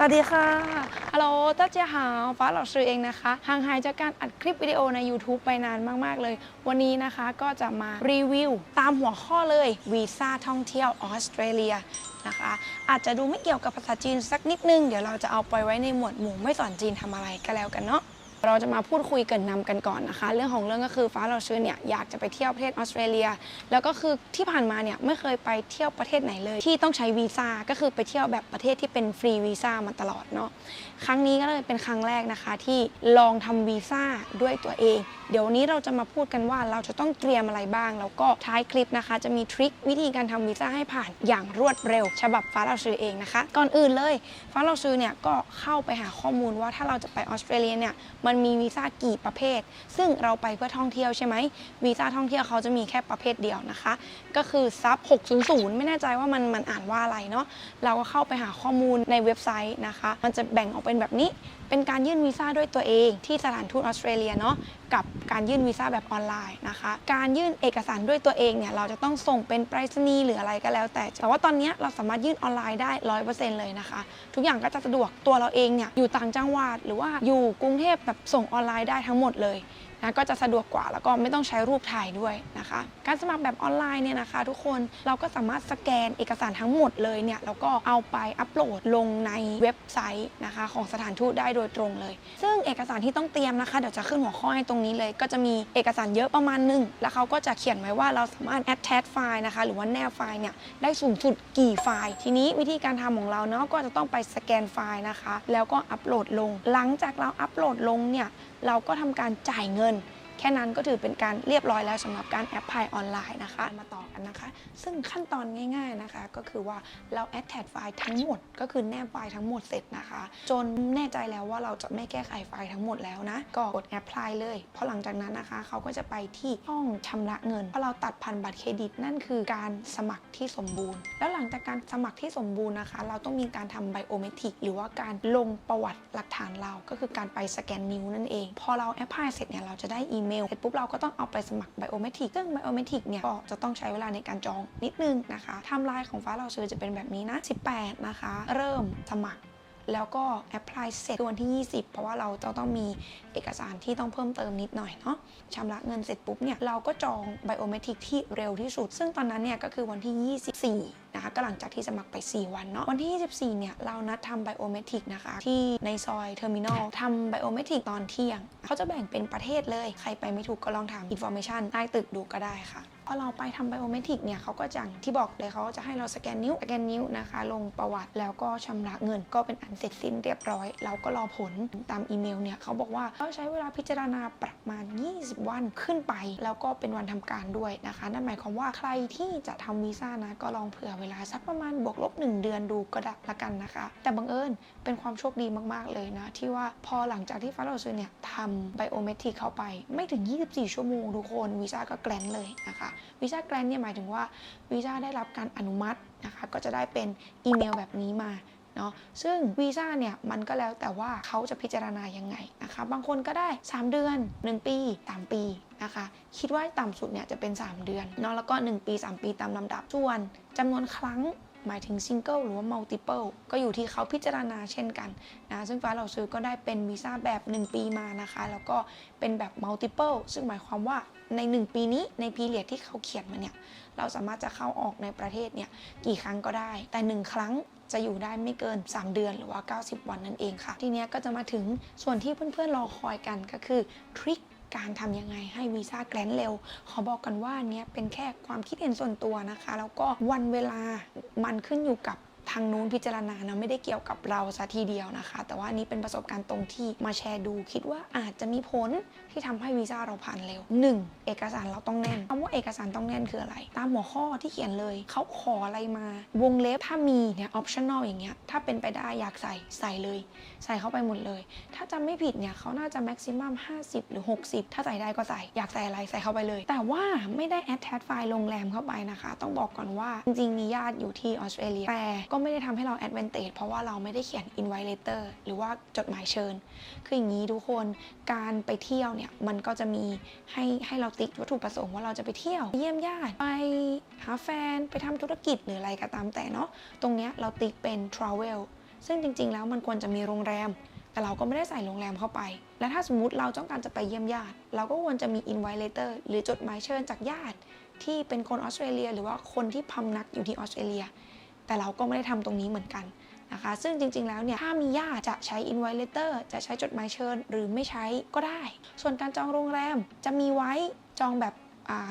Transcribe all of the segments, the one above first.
สวัสดีค่ะ ฮัลโหลต้าเจียหาวฟ้าหลอกซื้อเองนะคะห่างหายจากการอัดคลิปวิดีโอใน YouTube ไปนานมาก ๆ เลย วันนี้นะคะก็จะมารีวิวตามหัวข้อเลยวีซ่าท่องเที่ยวออสเตรเลียนะคะ อาจจะดูไม่เกี่ยวกับภาษาจีนสักนิดนึง เดี๋ยวเราจะเอาไปไว้ในหมวดหมู่ไม่สอนจีนทำอะไรก็แล้วกันเนาะ เราจะมาพูดคุยเกรินนำกันก่อนนะคะ เรื่องของเรื่องก็คือฟ้าเราชื่อเนี่ยอยากจะไปเที่ยวประเทศออสเตรเลีย แล้วก็คือที่ผ่านมาเนี่ยไม่เคยไปเที่ยวประเทศไหนเลย ที่ต้องใช้วีซ่าก็คือไปเที่ยวแบบประเทศที่เป็นฟรีวีซ่ามาตลอดเนาะครั้งนี้ก็เลยเป็นครั้งแรกนะคะที่ลองทำวีซ่าด้วยตัวเอง เดี๋ยวนี้เราจะมาพูดกันว่าเราจะต้องเตรียมอะไรบ้าง แล้วก็ท้ายคลิปนะคะ จะมีทริควิธีการทำวีซ่าให้ผ่านอย่างรวดเร็ว ฉบับฟ้าเราซื้อเองนะคะ ก่อนอื่นเลยฟ้าเราซื้อเนี่ยก็เข้าไปหาข้อมูลว่าถ้าเราจะไปออสเตรเลียเนี่ยมันมีวีซ่ากี่ประเภท ซึ่งเราไปเพื่อท่องเที่ยวใช่ไหมวีซ่าท่องเที่ยวเขาจะมีแค่ประเภทเดียวนะคะ ก็คือซับ600 ไม่แน่ใจว่ามันมันอ่านว่าอะไรเนาะเราก็เข้าไปหาข้อมูลในเว็บไซต์นะคะ มันจะแบ่งออกเป็นแบบนี้ เป็นการยื่นวีซ่าด้วยตัวเองที่สถานทูตออสเตรเลียเนาะกับการยื่นวีซ่าแบบออนไลน์นะคะ การยื่นเอกสารด้วยตัวเองเนี่ยเราจะต้องส่งเป็นไปรษณีย์หรืออะไรก็แล้ว แต่ แต่ว่าตอนนี้เราสามารถยื่นออนไลน์ได้ร้อยเปอร์เซ็นต์เลยนะคะ ทุกอย่างก็จะสะดวกตัวเราเองเนี่ยอยู่ต่างจังหวัดหรือว่าอยู่กรุงเทพแบบส่งออนไลน์ได้ทั้งหมดเลยนะก็จะสะดวกกว่าแล้วก็ไม่ต้องใช้รูปถ่ายด้วยนะคะ การสมัครแบบออนไลน์เนี่ยนะคะ ทุกคนเราก็สามารถสแกนเอกสารทั้งหมดเลยเนี่ยแล้วก็เอาไปอัปโหลดลงในเว็บไซต์นะคะของสถานทูตได้โดยตรงเลย ซึ่งเอกสารที่ต้องเตรียมนะคะ เดี๋ยวจะขึ้นหัวข้อให้ตรงนี้เลย ก็จะมีเอกสารเยอะประมาณหนึง แล้วเขาก็จะเขียนไว้ว่าเราสามารถ attach ไฟล์นะคะหรือว่าแนบไฟล์เนี่ยได้สูงสุดกี่ไฟล์ ทีนี้วิธีการทำของเราเนาะก็จะต้องไปสแกนไฟล์นะคะ แล้วก็อัปโหลดลง หลังจากเราอัปโหลดลงเนี่ยเราก็ทำการจ่ายเงิน แค่นั้นก็ถือเป็นการเรียบร้อยแล้วสำหรับการแอปพลายออนไลน์นะคะ มาต่อกันนะคะ ซึ่งขั้นตอนง่ายๆนะคะ ก็คือว่าเราแอดแท็ไฟล์ทั้งหมด ก็คือแนบไฟล์ทั้งหมดเสร็จนะคะ จนแน่ใจแล้วว่าเราจะไม่แก้ไขไฟล์ทั้งหมดแล้วนะ ก็กดแอปพลายเลยเพราะหลังจากนั้นนะคะ เขาก็จะไปที่ห้องชำระเงินพราะเราตัดพันบัตรเครดิตนั่นคือการสมัครที่สมบูรณ์ แล้วหลังจากการสมัครที่สมบูรณ์นะคะ เราต้องมีการทำไบโอเมตริกหรือว่าการลงประวัติหลักฐานเราก็คือการไปสแกนนิ้วนั่นเอง พอเราแอปพลายเสร็จเนี่ยเราจะได้อีเมลเสร็จปุ๊บเราก็ต้องเอาไปสมัครไบโอเมตริกซึ่งไบโอเมตริกเนี่ยก็จะต้องใช้เวลาในการจองนิดนึงนะคะไทม์ไลน์ของฟ้าเราซื้อจะเป็นแบบนี้นะ18 นะคะ เริ่มสมัครแล้วก็แอปพลายเสร็จวันที่ 20 เพราะว่าเราจะต้องมีเอกสารที่ต้องเพิ่มเติมนิดหน่อยเนาะชำระเงินเสร็จปุ๊บเนี่ย เราก็จองไบโอเมตริกที่เร็วที่สุด ซึ่งตอนนั้นเนี่ยก็คือวันที่ 24 นะคะก็หลังจากที่สมัครไป 4 วันเนาะวันที่ 24 เนี่ย เรานัดทำไบโอเมตริกนะคะ ที่ในซอยเทอร์มินอลทำไบโอเมตริกตอนเที่ยง เขาจะแบ่งเป็นประเทศเลย ใครไปไม่ถูกก็ลองถามอินโฟ a t ชันใต้ตึกดูก็ได้ค่ะพอเราไปทำไบโอเมตริกเนี่ยเขาก็จังที่บอกเลยเขาจะให้เราสแกนนิ้วสแกนนิ้วนะคะ ลงประวัติแล้วก็ชำระเงินก็เป็นอันเสร็จสิ้นเรียบร้อย เราก็รอผลตามอีเมลเนี่ยเขาบอกว่าเขาใช้เวลาพิจารณาประมาณ 20 วันขึ้นไป แล้วก็เป็นวันทำการด้วยนะคะ นั่นหมายความว่าใครที่จะทำวีซ่านะก็ลองเผื่อเวลาสักประมาณบวกลบ 1 เดือนดูก็ได้ละกันนะคะ แต่บังเอิญเป็นความโชคดีมากๆเลยนะ ที่ว่าพอหลังจากที่ฟ้าโรซูเนี่ยทำไบโอเมตริกเข้าไป ไม่ถึง 24 ชั่วโมงทุกคนวีซ่าก็แกรนเลยนะคะวีซ่าแกรนเนี่ยหมายถึงว่าวีซ่าได้รับการอนุมัตินะคะก็จะได้เป็นอีเมลแบบนี้มา เนาะซึ่งวีซ่าเนี่ยมันก็แล้วแต่ว่าเขาจะพิจารณายังไงนะคะบางคนก็ได้ 3 เดือน 1 ปี 3 ปีนะคะคิดว่าต่ำสุดเนี่ยจะเป็น 3 เดือนเนาะแล้วก็ 1 ปี 3 ปีตามลำดับส่วนจำนวนครั้งหมายถึงซิงเกิลหรือว่ามัลติเ l ิลก็อยู่ที่เขาพิจารณาเช่นกันนะซึ่งฟ้าเราซื้อก็ได้เป็นวีซ่าแบบ 1 ปีมานะคะ แล้วก็เป็นแบบมัลติเ l ิลซึ่งหมายความว่าใน 1 ปีนี้ในพีเรียดที่เขาเขียนมาเนี่ย เราสามารถจะเข้าออกในประเทศเนี่ย กี่ครั้งก็ได้ แต่ 1 ครั้ง จะอยู่ได้ไม่เกิน 3 เดือนหรือว่า 90 วันนั่นเองค่ะ ทีเนี้ยก็จะมาถึงส่วนที่เพื่อนๆรอคอยกันก็คือทริคการทำยังไงให้วีซ่าแกรนเร็ว ขอบอกกันว่าเนี้ยเป็นแค่ความคิดเห็นส่วนตัวนะคะ แล้วก็วันเวลามันขึ้นอยู่กับ ทางนู้นพิจารณานะไม่ได้เกี่ยวกับเราซะทีเดียวนะคะ แต่ว่านี่เป็นประสบการณ์ตรงที่มาแชร์ดู คิดว่าอาจจะมีผลที่ทำให้วีซ่าเราผ่านเร็ว 1. เอกสารเราต้องแน่นคำว่าเอกสารต้องแน่นคืออะไร ตามหัวข้อที่เขียนเลย เขาขออะไรมา วงเล็บถ้ามีเนี่ยออปชั่น l อย่างเงี้ยถ้าเป็นไปได้อยากใส่ใส่เลย ใส่เข้าไปหมดเลย ถ้าจำไม่ผิดเนี่ยเขาน่าจะแม็กซิมัม50 หรือ 60 ถ้าใส่ได้ก็ใส่อยากใส่อะไรใส่เข้าไปเลย แต่ว่าไม่ได้แอดแทสไฟล์โรงแรมเข้าไปนะคะ ต้องบอกก่อนว่าจริงๆมีญาติอยู่ที่ออสเตรเลียแต่ก็ไม่ได้ทำให้เราแอดเวนเตจเพราะว่าเราไม่ได้เขียน invite letter หรือว่าจดหมายเชิญ คืออย่างนี้ทุกคนการไปเที่ยวเนี่ย มันก็จะมีให้ให้เราติ๊กวัตถุประสงค์ว่าเราจะไปเที่ยว เยี่ยมญาติ ไปหาแฟนไปทำธุรกิจหรืออะไรก็ตามแต่เนาะตรงเนี้ยเราติ๊กเป็น travel ซึ่งจริง ๆ แล้วมันควรจะมีโรงแรม แต่เราก็ไม่ได้ใส่โรงแรมเข้าไป และถ้าสมมติเราต้องการจะไปเยี่ยมญาติ เราก็ควรจะมี invite letter หรือจดหมายเชิญจากญาติ ที่เป็นคนออสเตรเลีย หรือว่าคนที่พำนักอยู่ที่ออสเตรเลีย แต่เราก็ไม่ได้ทำตรงนี้เหมือนกันนะคะ ซึ่งจริงๆแล้วเนี่ย ถ้ามีญาติจะใช้ invite letter จะใช้จดหมายเชิญ หรือไม่ใช้ก็ได้ ส่วนการจองโรงแรมจะมีไว้จองแบบ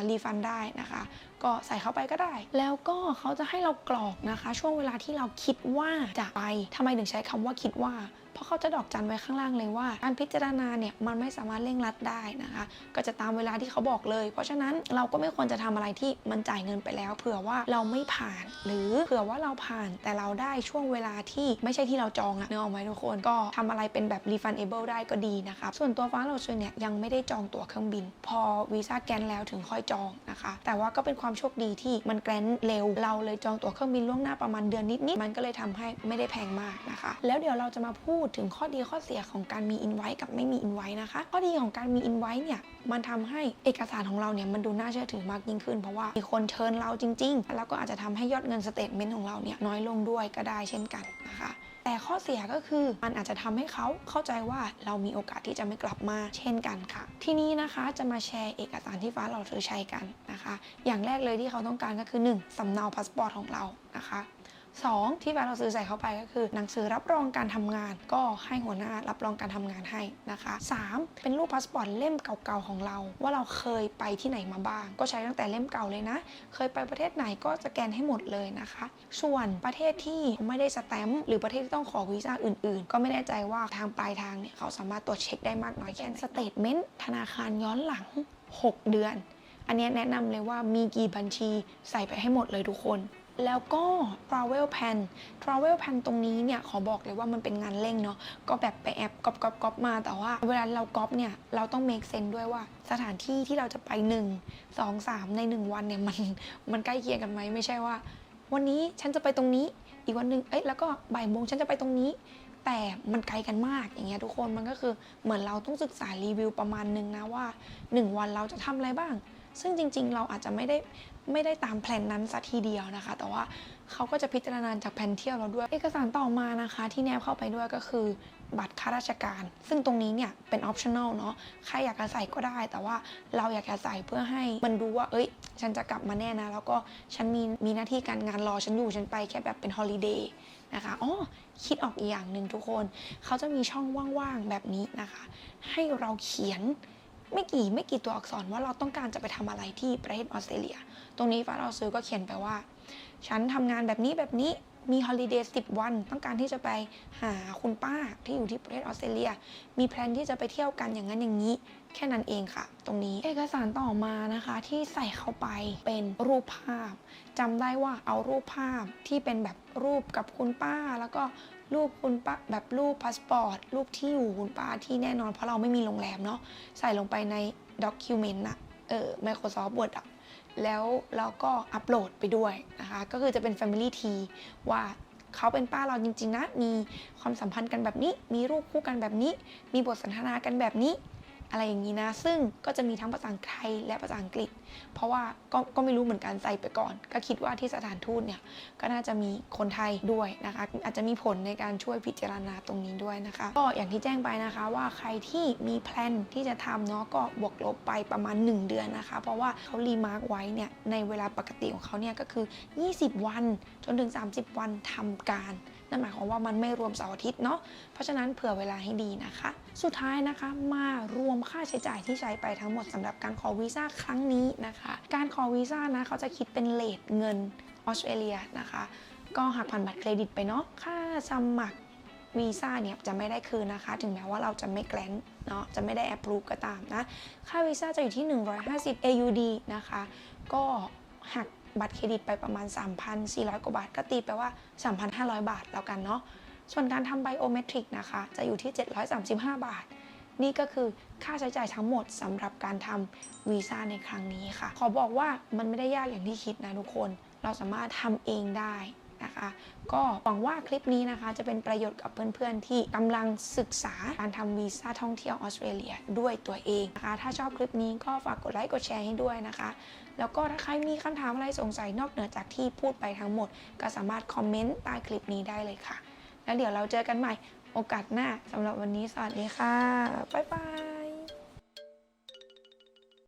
รีฟันได้นะคะ ก็ใส่เข้าไปก็ได้ แล้วก็เขาจะให้เรากรอกนะคะ ช่วงเวลาที่เราคิดว่าจะไปทำไมถึงใช้คำว่าคิดว่า เพราะเขาจะดอกจันไว้ข้างล่างเลยว่า การพิจารณาเนี่ยมันไม่สามารถเร่งรัดได้นะคะ ก็จะตามเวลาที่เขาบอกเลย เพราะฉะนั้นเราก็ไม่ควรจะทำอะไรที่มันจ่ายเงินไปแล้ว เผื่อว่าเราไม่ผ่าน หรือเผื่อว่าเราผ่านแต่เราได้ช่วงเวลาที่ไม่ใช่ที่เราจองอะเนื้อออกไหมทุกคน ก็ทำอะไรเป็นแบบ refundable ได้ก็ดีนะคะส่วนตัวฟ้าเราเชยเนี่ยยังไม่ได้จองตั๋วเครื่องบิน พอวีซ่าแกนแล้วถึงค่อยจองนะคะ แต่ว่าก็เป็นความโชคดีที่มันแกรนเร็วเราเลยจองตั๋วเครื่องบินล่วงหน้าประมาณเดือนนิดๆมันก็เลยทำให้ไม่ได้แพงมากนะคะ แล้วเดี๋ยวเราจะมาพูดถึงข้อดีข้อเสียของการมีอินไว้กับไม่มีอินไว้นะคะ ข้อดีของการมีอินไว้เนี่ยมันทำให้เอกสารของเราเนี่ยมันดูน่าเชื่อถือมากยิ่งขึ้น เพราะว่ามีคนเชิญเราจริงๆ แล้วก็อาจจะทำให้ยอดเงินสเตทเมนต์ของเราเนี่ยน้อยลงด้วยก็ได้เช่นกันนะคะแต่ข้อเสียก็คือมันอาจจะทำให้เขาเข้าใจว่าเรามีโอกาสที่จะไม่กลับมาเช่นกันค่ะ ที่นี้นะคะจะมาแชร์เอกสารที่ฟ้าเราซื้อใช้กันนะคะ อย่างแรกเลยที่เขาต้องการก็คือ 1. สำเนาพาสปอร์ตของเรานะคะ 2. ที่ฟ้าเราซื้อใส่เข้าไปก็คือ หนังสือรับรองการทำงาน ก็ให้หัวหน้ารับรองการทำงานให้นะคะ 3. เป็นรูปพาสปอร์ตเล่มเก่าๆของเรา ว่าเราเคยไปที่ไหนมาบ้าง ก็ใช้ตั้งแต่เล่มเก่าเลยนะ เคยไปประเทศไหนก็สแกนให้หมดเลยนะคะ ส่วนประเทศที่ไม่ได้สแตมป์หรือประเทศที่ต้องขอวีซ่าอื่นๆ ก็ไม่แน่ใจว่าทางปลายทางเนี่ยเขาสามารถตรวจเช็คได้มากน้อยแค่ไหนสเตทเมนต์ธนาคารย้อนหลัง 6 เดือน อันนี้แนะนำเลยว่ามีกี่บัญชีใส่ไปให้หมดเลยทุกคน แล้วก็ travel plan travel plan ตรงนี้เนี่ยขอบอกเลยว่ามันเป็นงานเร่งเนาะก็แบบไปแอปก๊อปก๊อปก๊อปมาแต่ว่า เวลาเราก๊อปเนี่ยเราต้อง make sense ด้วยว่า สถานที่ที่เราจะไป 1 2 3 ใน 1 วันเนี่ยมันมันใกล้เคียงกันไหมไม่ใช่ว่า วันนี้ฉันจะไปตรงนี้อีกวันหนึ่งเอ้ยแล้วก็บ่ายโมงฉันจะไปตรงนี้ แต่มันไกลกันมากอย่างเงี้ยทุกคนมันก็คือเหมือนเราต้องศึกษารีวิวประมาณนึงนะว่า 1 วันเราจะทำอะไรบ้าง ซึ่งจริง ๆ เราอาจจะไม่ได้ไม่ได้ตามแผนนั้นสัทีเดียวนะคะ แต่ว่าเขาก็จะพิจารณาจากแผนเที่ยวเราด้วย เอกสารต่อมานะคะที่แนบเข้าไปด้วยก็คือ บัตรข้าราชการ ซึ่งตรงนี้เนี่ยเป็นออปชั่น l เนาะใครอยากจะใส่ก็ได้ แต่ว่าเราอยากจะใส่เพื่อให้มันรู้ว่า เอ้ย ฉันจะกลับมาแน่นะ แล้วก็ฉันมีมีหน้าที่การงานรอฉันอยู่ฉันไปแค่แบบเป็นฮอลิเดย์นะคะอ๋อคิดออกอีกอย่างหนึ่งทุกคน เขาจะมีช่องว่างๆแบบนี้นะคะ ให้เราเขียน ไม่กี่ไม่กี่ตัวอักษรว่าเราต้องการจะไปทำอะไรที่ประเทศออสเตรเลีย ตรงนี้ฟ้าเราซื้อก็เขียนไปว่า ฉันทำงานแบบนี้แบบนี้ มีฮอลิเดย์สิบวัน ต้องการที่จะไปหาคุณป้าที่อยู่ที่ประเทศออสเตรเลีย มีแพลนที่จะไปเที่ยวกันอย่างนั้นอย่างนี้ แค่นั้นเองค่ะ ตรงนี้เอกสารต่อมานะคะที่ใส่เข้าไปเป็นรูปภาพจำได้ว่าเอารูปภาพที่เป็นแบบรูปกับคุณป้า แล้วก็รูปคุณป้าแบบรูปพาสปอร์ตรูปที่อยู่คุณป้าที่แน่นอนเพราะเราไม่มีโรงแรมเนาะใส่ลงไปในด็อกิวเมนต์อะเออ Microsoft Word อะ แล้วเราก็อัปโหลดไปด้วยนะคะ ก็คือจะเป็น Family T ว่าเขาเป็นป้าเราจริง ๆ นะ มีความสัมพันธ์กันแบบนี้ มีรูปคู่กันแบบนี้ มีบทสนทนากันแบบนี้ อะไรอย่างนี้นะ ซึ่งก็จะมีทั้งภาษาไทยและภาษาอังกฤษ เพราะว่าก็ก็ไม่รู้เหมือนกันใส่ไปก่อน ก็คิดว่าที่สถานทูตเนี่ยก็น่าจะมีคนไทยด้วยนะคะ อาจจะมีผลในการช่วยพิจารณาตรงนี้ด้วยนะคะ ก็อย่างที่แจ้งไปนะคะว่าใครที่มีแพลนที่จะทำเนาะก็บวกลบไปประมาณ 1 เดือนนะคะ เพราะว่าเขารีมาร์กไว้เนี่ยในเวลาปกติของเขาเนี่ยก็คือ 20 วันจนถึง 30 วันทำการ นั่นหมายความว่ามันไม่รวมเสาร์อาทิตย์เนาะเพราะฉะนั้นเผื่อเวลาให้ดีนะคะ สุดท้ายนะคะมารวมค่าใช้จ่ายที่ใช้ไปทั้งหมดสำหรับการขอวีซ่าครั้งนี้นะคะ การขอวีซ่านะเขาจะคิดเป็นเลทเงินออสเตรเลียนะคะ ก็หักผ่านบัตรเครดิตไปเนาะค่าสมัครวีซ่าเนี่ยจะไม่ได้คืนนะคะ ถึงแม้ว่าเราจะไม่แกลนเนาะจะไม่ได้แอปรูปก็ตามนะ ค่าวีซ่าจะอยู่ที่ 150 AUD นะคะ ก็หัก บัตรเครดิตไปประมาณ 3,400 กว่าบาท ก็ตีไปว่า 3,500 บาทแล้วกันเนาะ ส่วนการทำไบโอเมตริกนะคะ จะอยู่ที่ 735 บาท นี่ก็คือค่าใช้จ่ายทั้งหมดสำหรับการทำวีซ่าในครั้งนี้ค่ะ ขอบอกว่ามันไม่ได้ยากอย่างที่คิดนะทุกคน เราสามารถทำเองได้ นะคะ ก็หวังว่าคลิปนี้นะคะ จะเป็นประโยชน์กับเพื่อนๆ ที่กำลังศึกษาการทำวีซ่าท่องเที่ยวออสเตรเลียด้วยตัวเองนะคะ ถ้าชอบคลิปนี้ก็ฝากกดไลค์กดแชร์ให้ด้วยนะคะ แล้วก็ถ้าใครมีคำถามอะไรสงสัยนอกเหนือจากที่พูดไปทั้งหมด ก็สามารถคอมเมนต์ใต้คลิปนี้ได้เลยค่ะ แล้วเดี๋ยวเราเจอกันใหม่โอกาสหน้าสำหรับวันนี้สวัสดีค่ะบ๊ายบาย